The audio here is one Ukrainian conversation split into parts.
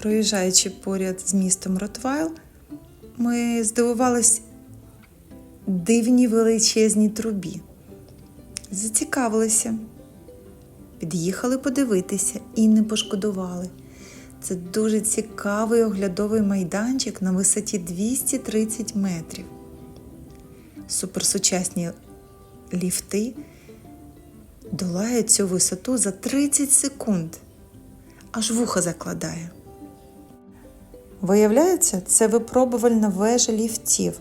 Проїжджаючи поряд з містом Ротвайл, ми здивувались дивній величезній трубі. Зацікавилися, під'їхали подивитися і не пошкодували. Це дуже цікавий оглядовий майданчик на висоті 230 метрів. Суперсучасні ліфти долають цю висоту за 30 секунд. Аж вуха закладає. Виявляється, це випробувальна вежа ліфтів.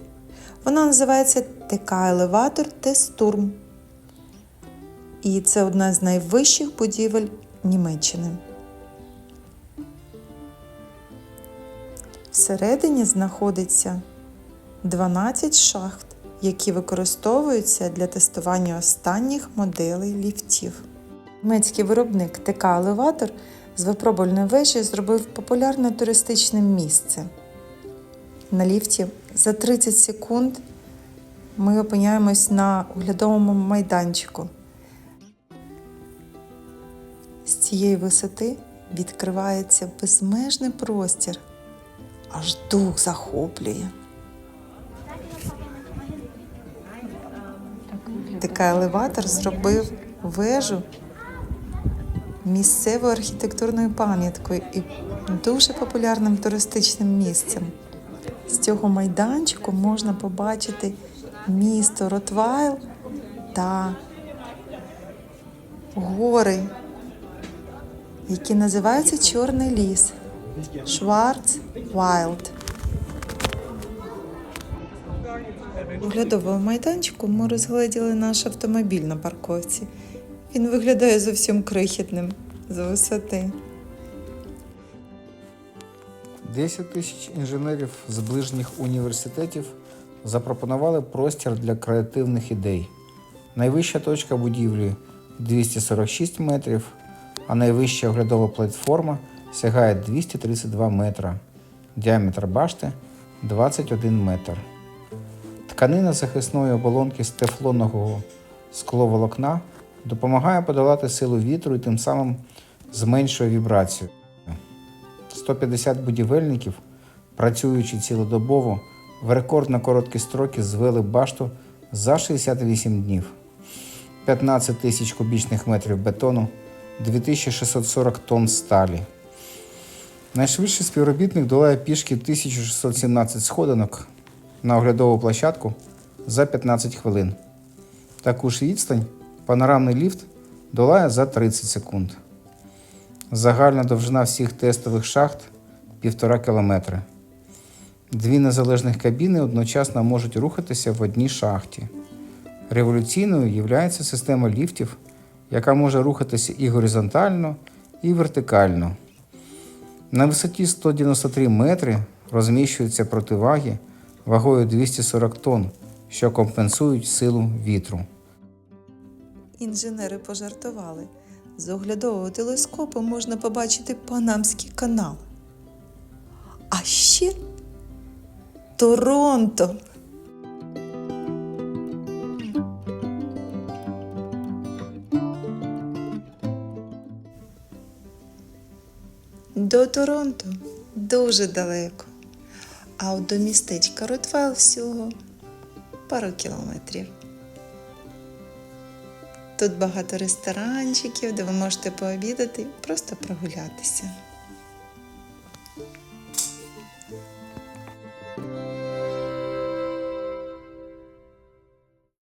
Вона називається ТК Елеватор Тестурм. І це одна з найвищих будівель Німеччини. Всередині знаходиться 12 шахт, які використовуються для тестування останніх моделей ліфтів. Німецький виробник ТК Елеватор з випробувальної вежі зробив популярне туристичне місце. На ліфті за 30 секунд ми опиняємось на оглядовому майданчику. З цієї висоти відкривається безмежний простір, аж дух захоплює. Така елеватор зробив вежу місцевою архітектурною пам'яткою і дуже популярним туристичним місцем. З цього майданчику можна побачити місто Ротвайл та гори, які називаються Чорний ліс Шварц Вайлд. У оглядовому майданчику ми розгледіли наш автомобіль на парковці. Він виглядає зовсім крихітним з висоти. 10 тисяч інженерів з ближніх університетів запропонували простір для креативних ідей. Найвища точка будівлі 246 метрів, а найвища оглядова платформа сягає 232 метра. Діаметр башти 21 метр. Тканина захисної оболонки з тефлонового скловолокна допомагає подолати силу вітру і тим самим зменшує вібрацію. 150 будівельників, працюючи цілодобово, в рекордно короткі строки звели башту за 68 днів. 15 тисяч кубічних метрів бетону, 2640 тонн сталі. Найшвидший співробітник долає пішки 1617 сходинок на оглядову площадку за 15 хвилин. Таку ж відстань панорамний ліфт долає за 30 секунд. Загальна довжина всіх тестових шахт 1,5 кілометри. Дві незалежних кабіни одночасно можуть рухатися в одній шахті. Революційною є система ліфтів, яка може рухатися і горизонтально, і вертикально. На висоті 193 метри розміщуються противаги вагою 240 тонн, що компенсують силу вітру. Інженери пожартували. З оглядового телескопу можна побачити Панамський канал. А ще Торонто. До Торонто дуже далеко. А от до містечка Ротвайл всього пару кілометрів. Тут багато ресторанчиків, де ви можете пообідати, просто прогулятися.